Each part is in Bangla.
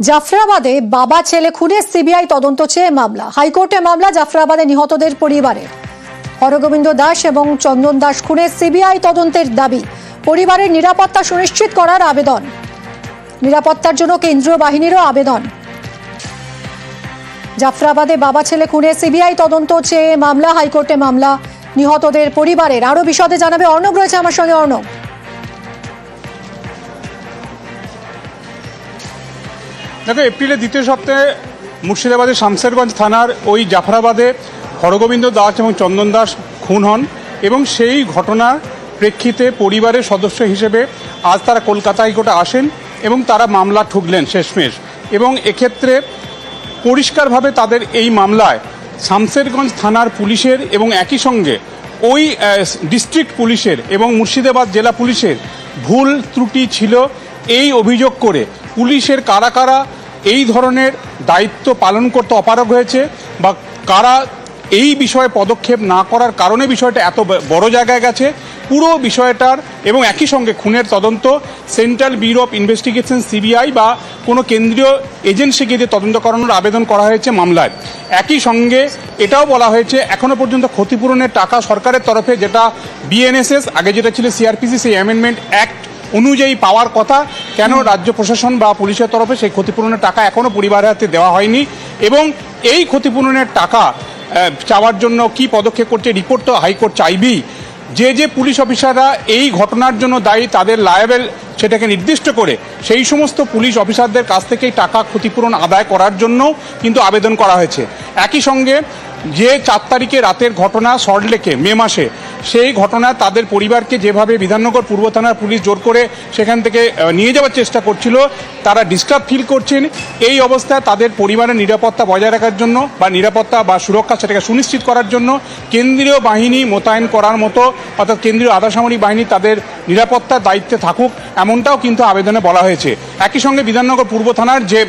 জাফরাবাদে বাবা, ছেলে খুনে সিবিআই তদন্ত চেয়ে মামলা। হাইকোর্টে মামলা জাফরাবাদে নিহতদের পরিবারে হরগোবিন্দ দাস এবং চন্দন দাস খুনে সিবিআই তদন্তের দাবি, পরিবারের নিরাপত্তা সুনিশ্চিত করার আবেদন। নিরাপত্তার জন্য কেন্দ্রীয় বাহিনীরও আবেদন। জাফরাবাদে বাবা, ছেলে খুনে সিবিআই তদন্ত চেয়ে মামলা, হাইকোর্টে মামলা। নিহতদের পরিবারের আরও বিশদে জানাবে অর্ণব। রয়েছে আমার সঙ্গে অর্ণব। দেখো, এপ্রিলের দ্বিতীয় সপ্তাহে মুর্শিদাবাদের শামসেরগঞ্জ থানার ওই জাফরাবাদে হরগোবিন্দ দাস এবং চন্দন দাস খুন হন এবং সেই ঘটনার প্রেক্ষিতে পরিবারের সদস্য হিসেবে আজ তারা কলকাতা হাইকোর্টে আসেন এবং তারা মামলা ঠুকলেন শেষমেশ। এবং এক্ষেত্রে পরিষ্কারভাবে তাদের এই মামলায় শামসেরগঞ্জ থানার পুলিশের এবং একই সঙ্গে ওই ডিস্ট্রিক্ট পুলিশের এবং মুর্শিদাবাদ জেলা পুলিশের ভুল ত্রুটি ছিল। এই অভিযোগ করে পুলিশের কারা কারা এই ধরনের দায়িত্ব পালন করতে অপারগ হয়েছে বা কারা এই বিষয়ে পদক্ষেপ না করার কারণে বিষয়টা এত বড় জায়গায় গেছে, পুরো বিষয়টার এবং একই সঙ্গে খুনের তদন্ত, Central Bureau of Investigation, CBI বা কোনো কেন্দ্রীয় এজেন্সিকে দিয়ে তদন্ত করানোর আবেদন করা হয়েছে মামলায়। একই সঙ্গে এটাও বলা হয়েছে, এখনও পর্যন্ত ক্ষতিপূরণের টাকা সরকারের তরফে যেটা বিএনএসএস, আগে যেটা ছিল সিআরপিসি, সেই অ্যামেন্ডমেন্ট অ্যাক্ট অনুযায়ী পাওয়ার কথা। কেন রাজ্য প্রশাসন বা পুলিশের তরফে সেই ক্ষতিপূরণের টাকা এখনও পরিবারের হাতে দেওয়া হয়নি এবং এই ক্ষতিপূরণের টাকা চাওয়ার জন্য কি পদক্ষেপ করছে রিপোর্ট তো হাইকোর্ট চাইবেই। যে যে পুলিশ অফিসাররা এই ঘটনার জন্য দায়ী তাদের লায়াবেল সেটাকে নির্দিষ্ট করে সেই সমস্ত পুলিশ অফিসারদের কাছ থেকেই টাকা ক্ষতিপূরণ আদায় করার জন্য কিন্তু আবেদন করা হয়েছে। একই সঙ্গে যে চার তারিখে রাতের ঘটনা সল্টলেকে মে মাসে, সেই ঘটনা তাদের পরিবারকে যেভাবে বিধাননগর পূর্ব থানার পুলিশ জোর করে সেখান থেকে নিয়ে যাওয়ার চেষ্টা করছিল, তারা ডিস্টার্ব ফিল করছেন, এই অবস্থায় তাদের পরিবারের নিরাপত্তা বজায় রাখার জন্য বা নিরাপত্তা বা সুরক্ষা সেটাকে সুনিশ্চিত করার জন্য কেন্দ্রীয় বাহিনী মোতায়েন করার মতো, অর্থাৎ কেন্দ্রীয় আধা সামরিক বাহিনী তাদের নিরাপত্তার দায়িত্বে থাকুক, এমনটাও কিন্তু আবেদনে বলা হয়েছে। একই সঙ্গে বিধাননগর পূর্ব থানার যে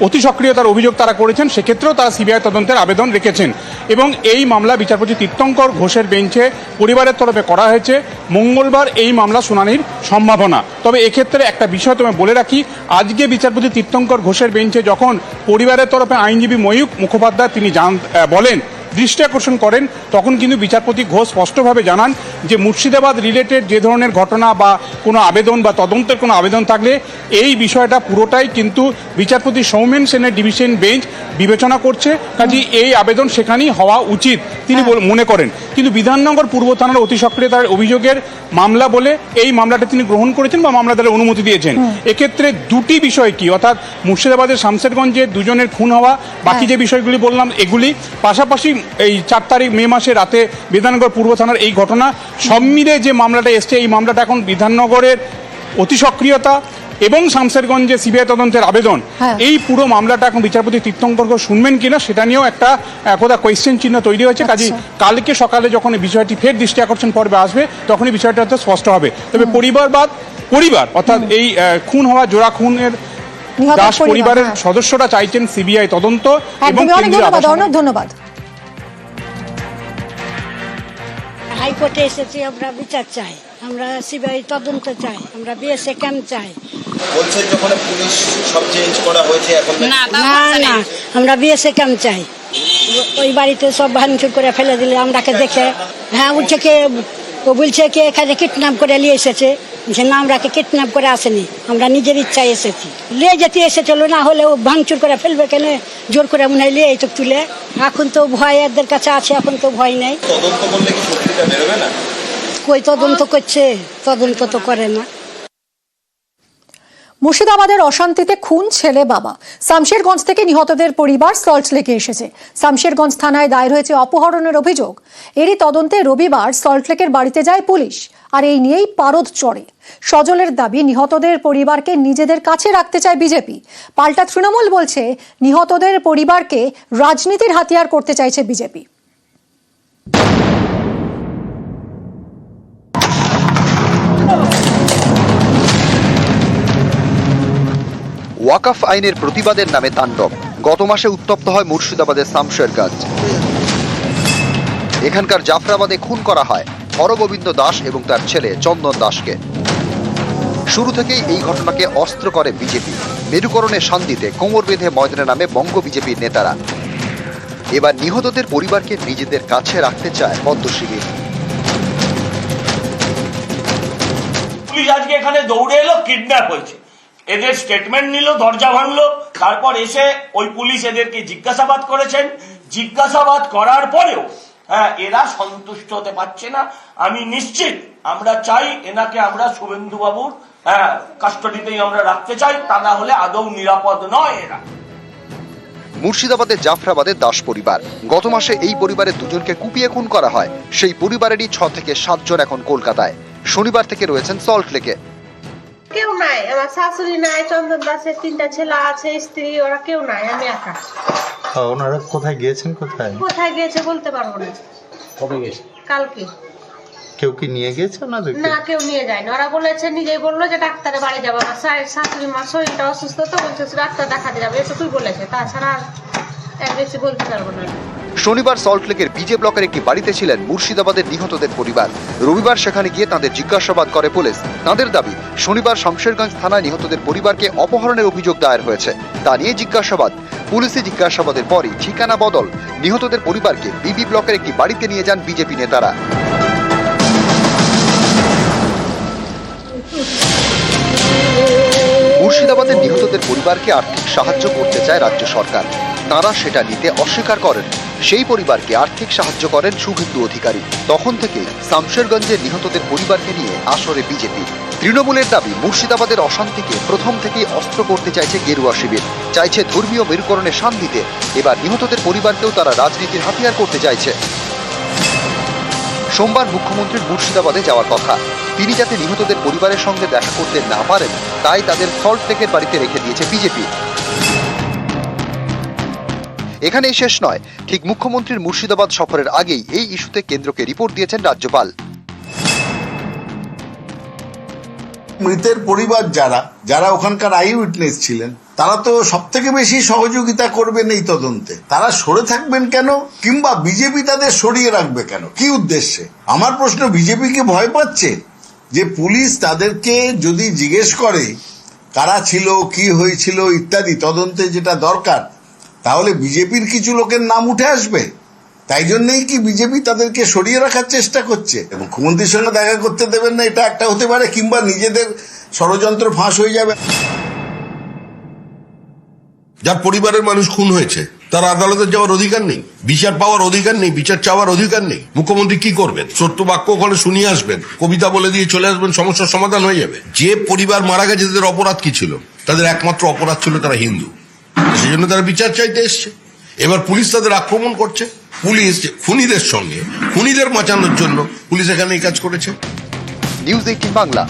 অতি সক্রিয়তার অভিযোগ তারা করেছেন, সেক্ষেত্রেও তারা সিবিআই তদন্তের আবেদন রেখেছেন। এবং এই মামলা বিচারপতি তীর্থঙ্কর ঘোষের বেঞ্চে পরিবারের তরফে করা হয়েছে। মঙ্গলবার এই মামলা শুনানির সম্ভাবনা। তবে এক্ষেত্রে একটা বিষয় তোমায় বলে রাখি, আজকে বিচারপতি তীর্থঙ্কর ঘোষের বেঞ্চে যখন পরিবারের তরফে আইনজীবী ময়ূক মুখোপাধ্যায় তিনি জান বলেন দৃষ্টি আকর্ষণ করেন তখন কিন্তু বিচারপতি ঘোষ স্পষ্টভাবে জানান যে মুর্শিদাবাদ রিলেটেড যে ধরনের ঘটনা বা কোনো আবেদন বা তদন্তের কোনো আবেদন থাকলে এই বিষয়টা পুরোটাই কিন্তু বিচারপতি সৌমেন সেনের ডিভিশন বেঞ্চ বিবেচনা করছে। কাজে এই আবেদন সেখানেই হওয়া উচিত তিনি বল- মনে করেন। কিন্তু বিধাননগর পূর্ব থানার অতি সক্রিয়তার অভিযোগের মামলা বলে এই মামলাটা তিনি গ্রহণ করেছেন বা মামলা মামলাদারের অনুমতি দিয়েছেন। এক্ষেত্রে দুটি বিষয় কি? অর্থাৎ মুর্শিদাবাদের শামসেরগঞ্জে দুজনের খুন হওয়া বাকি যে বিষয়গুলি বললাম এগুলি পাশাপাশি এই চার তারিখ মে মাসে রাতে বিধাননগর পূর্ব থানার এই ঘটনা সব মিলে যে মামলাটা এসছে এই মামলাটা এখন বিধাননগরের অতি সক্রিয়তা এবং শামসেরগঞ্জে সিবিআই তদন্তের আবেদন। হ্যাঁ। এই পুরো মামলাটা এখন বিচারপতি তীর্থঙ্কর শুনবেন কিনা সেটা নিয়েও একটা কোথাও কোয়েশ্চেন চিহ্ন তৈরি হয়েছে। কাজে আচ্ছা। কালকে সকালে যখন এই বিষয়টি ফের দৃষ্টি আকর্ষণ পর্বে আসবে তখনই বিষয়টা হয়তো স্পষ্ট হবে। তবে পরিবারবাদ পরিবার অর্থাৎ এই খুন হওয়া জোড়া খুনের দাস পরিবারের হ্যাঁ। সদস্যরা চাইছেন সিবিআই তদন্ত এবং ধন্যবাদ। হাইকোর্টে এসেছি আমরা বিচার চাই। আমরা সিবিআই তদন্ত চাই আমরা বিএসএ ক্যাম্প চাই। বলছেন যখন পুলিশ সব চেঞ্জ করা হয়েছে এখন না না আমরা বিএসএ ক্যাম্প চাই। ওই বাড়িতে সব ভাঙচুর করে ফেলে দিলে আমরাকে দেখে হ্যাঁ উঠে কে ও বলছে কি এখানে কিডন্যাপ করে নিয়ে এসেছে। বলছে না আমরাকে কিডন্যাপ করে আসেনি আমরা নিজের ইচ্ছায় এসেছি। লে যেতে এসে চলো না হলে ও ভাঙচুর করে ফেলবে কেন? জোর করে মনে হয় নিয়ে এই তো তুলে। এখন তো ভয় এদের কাছে আছে এখন তো ভয় নেই। তদন্ত করলে কি সত্যিটা বেরোবে না? কই তদন্ত করছে? তদন্ত তো করে না। মুর্শিদাবাদের অশান্তিতে খুন ছেলে বাবা। শামশেরগঞ্জ থেকে নিহতদের পরিবার সল্ট লেকে এসেছে। শামশেরগঞ্জ থানায় দায়ের হয়েছে অপহরণের অভিযোগ। এরই তদন্তে রবিবার সল্টলেকের বাড়িতে যায় পুলিশ, আর এই নিয়েই পারদ চড়ে। সজলের দাবি, নিহতদের পরিবারকে নিজেদের কাছে রাখতে চায় বিজেপি। পাল্টা তৃণমূল বলছে, নিহতদের পরিবারকে রাজনীতির হাতিয়ার করতে চাইছে বিজেপি। ওয়াকাফ আইনের প্রতিবাদের নামে তাণ্ডব। গত মাসে উত্তপ্ত হয় মুর্শিদাবাদের শামশেরগঞ্জ এখানকার জাফরাবাদে খুন করা হয় হরগোবিন্দ দাস এবং তার ছেলে চন্দন দাসকে। শুরু থেকেই এই ঘটনাকে অস্ত্র করে বিজেপি। মেরুকরণে শান্তিতে কোমর বেঁধে ময়দানে নামে বঙ্গ বিজেপির নেতারা। এবার নিহতদের পরিবারকে নিজেদের কাছে রাখতে চায় পদ্ম শিবির। পুলিশ আজকে এখানে দৌড়ে এলো, কিডন্যাপ হয়েছে। এদের স্টেটমেন্ট নিল, দরজা ভাঙলো, তারপর এসে ওই পুলিশ এদেরকে জিজ্ঞাসাবাদ করেছেন। জিজ্ঞাসাবাদ করার পরেও হ্যাঁ এরা সন্তুষ্ট হতে পারছে না। আমি নিশ্চিত, আমরা চাই এনাকে আমরা শুভেন্দু বাবুর হ্যাঁ কাস্টডিতেই আমরা রাখতে চাই, তা না হলে আদৌ নিরাপদ নয় এরা। মুর্শিদাবাদের জাফরাবাদের দাস পরিবার। গত মাসে এই পরিবারের দুজনকে কুপিয়ে খুন করা হয়। সেই পরিবারেরই ছ থেকে সাতজন এখন কলকাতায়। শনিবার থেকে রয়েছেন সল্ট লেকে। নাই আমার শাশুড়ি নাই চন্দন দাসের তিনটা ছেলে আছে স্ত্রী ওরা কেউ নাই আমি একা। ওনারা কোথায় গিয়েছেন কোথায়? কোথায় গিয়েছে বলতে পারব না। কবে গেছে কালকে। কেউ কি নিয়ে গিয়েছে ওনাদেরকে? না কেউ নিয়ে যায়নি। ওরা বলেছে নিজেই বলল যে ডাক্তারের বাড়ি যাব আমার শাশুড়ি মা শরীরটা অসুস্থ তো বলছে ডাক্তার দেখাতে যাবে। এটুকুই বলেছে। তাছাড়া আর বেশি বলতে পারব না। শনিবার সল্টলেকের বিজে ব্লকের একটি বাড়িতে ছিলেন মুর্শিদাবাদের নিহতদের পরিবার। রবিবার সেখানে গিয়ে তাদের জিজ্ঞাসাবাদ করে পুলিশ। তাদের দাবি, শনিবার শামশেরগঞ্জ থানায় নিহতদের পরিবারকে অপহরণের অভিযোগ দায়ের হয়েছে। তা নিয়ে জিজ্ঞাসাবাদ। পুলিশি জিজ্ঞাসাবাদের পরই ঠিকানা বদল। নিহতদের পরিবারকে বিবি ব্লকের একটি বাড়িতে নিয়ে যান বিজেপি নেতারা। মুর্শিদাবাদের নিহতদের পরিবারকে আর্থিক সাহায্য করতে চায় রাজ্য সরকার। তারা সেটা নিতে অস্বীকার করেন। সেই পরিবারকে আর্থিক সাহায্য করেন শুভেন্দু অধিকারী। তখন থেকে শামশেরগঞ্জের নিহতদের পরিবারকে নিয়ে আসরে বিজেপি। তৃণমূলের দাবি, মুর্শিদাবাদের অশান্তিকে প্রথম থেকেই অস্ত্র করতে চাইছে গেরুয়া শিবির। চাইছে ধর্মীয় মেরুকরণে শান্তিতে এবার নিহতদের পরিবারকেও তারা রাজনীতির হাতিয়ার করতে চাইছে। সোমবার মুখ্যমন্ত্রীর মুর্শিদাবাদে যাওয়ার কথা। তিনি যাতে নিহতদের পরিবারের সঙ্গে দেখা করতে না পারেন, তাই তাদের সল্ট লেকের বাড়িতে রেখে দিয়েছে বিজেপি। এখানেই শেষ নয়। ঠিক মুখ্যমন্ত্রীর মুর্শিদাবাদ সফরের আগেই এই ইস্যুতে কেন্দ্রকে রিপোর্ট দিয়েছেন রাজ্যপাল। মৃতের পরিবার যারা যারা ওখানকার আই উইটনেস ছিলেন, তারা তো সব থেকে বেশি সহযোগিতা করবেন এই তদন্তে। তারা সরে থাকবেন কেন? কিংবা বিজেপি তাদের সরিয়ে রাখবে কেন? কি উদ্দেশ্যে? আমার প্রশ্ন, বিজেপি কি ভয় পাচ্ছে? যে পুলিশ তাদেরকে যদি জিজ্ঞেস করে, কারা ছিল, কি হয়েছিল ইত্যাদি তদন্তে যেটা দরকার তাহলে বিজেপির কিছু লোকের নাম উঠে আসবে। তাই জন্যই কি বিজেপি তাদেরকে সরিয়ে রাখার চেষ্টা করছে? মুখ্যমন্ত্রীর সঙ্গে দেখা করতে দেবেন না, এটা একটা হতে পারে, কিংবা নিজেদের ষড়যন্ত্র ফাঁস হয়ে যাবে। যার পরিবারের মানুষ খুন হয়েছে, তার আদালতে যাওয়ার অধিকার নেই, বিচার পাওয়ার অধিকার নেই, বিচার চাওয়ার অধিকার নেই। মুখ্যমন্ত্রী কি করবেন? সত্য বাক্য ওখানে শুনিয়ে আসবেন, কবিতা বলে দিয়ে চলে আসবেন, সমস্যার সমাধান হয়ে যাবে। যে পরিবার মারা গেছে, তাদের অপরাধ কি ছিল? তাদের একমাত্র অপরাধ ছিল তারা হিন্দু। সেই জন্য তারা বিচার চাইতে এসছে। এবার পুলিশ তাদের আক্রমণ করছে। পুলিশ খুনিদের সঙ্গে, খুনিদের বাঁচানোর জন্য পুলিশ এখানে এই কাজ করেছে। News Eighteen Bangla.